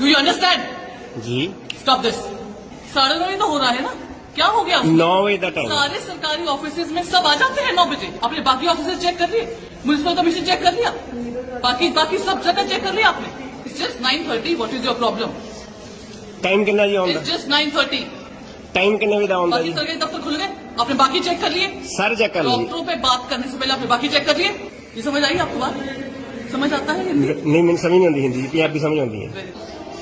Do you understand जी। Stop this साढ़े नौ तो हो रहा है ना? क्या हो गया? नौ बजे तक सारे सरकारी ऑफ़िस में सब आ जाते हैं नौ बजे। आपने बाकी ऑफ़िस चेक कर लिए? म्यूनसिपल कमीशन चेक कर लिया? बाकी बाकी सब जगह चेक कर लिया आपने? It's just nine thirty what is your problem time कितना जस्ट नाइन थर्टी टाइम कितने बजे आऊँगा बाकी सरकारी दफ्तर खुल गए? आपने बाकी चेक कर लिए? सर चेक कर डॉक्टरों पे बात करने से पहले आपने बाकी चेक कर लिए? ये समझ आई आपको बात? समझ आता है नहीं मैंने समझ नहीं आती हिंदी। पंजाबी समझ आती है।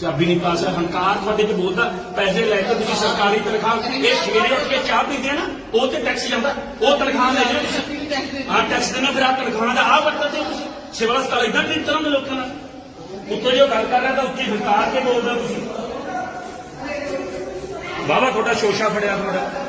ਚਾਬੀ ਨਹੀਂ ਪਾਸ ਹੰਕਾਰ ਤੁਹਾਡੇ ਚ ਬੋਲਦਾ ਪੈਸੇ ਲੈ ਕੇ ਤੁਸੀਂ ਸਰਕਾਰੀ ਤਨਖਾਹ ਇਹ ਸਵੇਰੇ ਉੱਠ ਕੇ ਚਾਹ ਪੀਂਦੇ ਆ ਨਾ ਉਹ ਤੇ ਟੈਕਸ ਜਾਂਦਾ ਉਹ ਤਨਖਾਹ ਲੈ ਜਾਂਦੇ ਤੁਸੀਂ। ਆ ਟੈਕਸ ਦੇਣਾ ਫਿਰ ਆ ਤਨਖਾਹ ਦਾ ਆ ਵਰਤਦੇ ਤੁਸੀਂ। ਸਿਵਲ ਹਸਪਤਾਲ ਇਦਾਂ ਨਹੀਂ ਤਰ੍ਹਾਂ ਲੋਕਾਂ ਨਾਲ। ਉੱਤੋਂ ਜੋ ਗੱਲ ਕਰ ਰਿਹਾ ਤਾਂ ਉੱਚੀ ਹੰਕਾਰ ਕੇ ਬੋਲਦਾ ਤੁਸੀਂ। ਬਾਬਾ ਤੁਹਾਡਾ ਸ਼ੋਸ਼ਾ ਫੜਿਆ ਤੁਹਾਡਾ।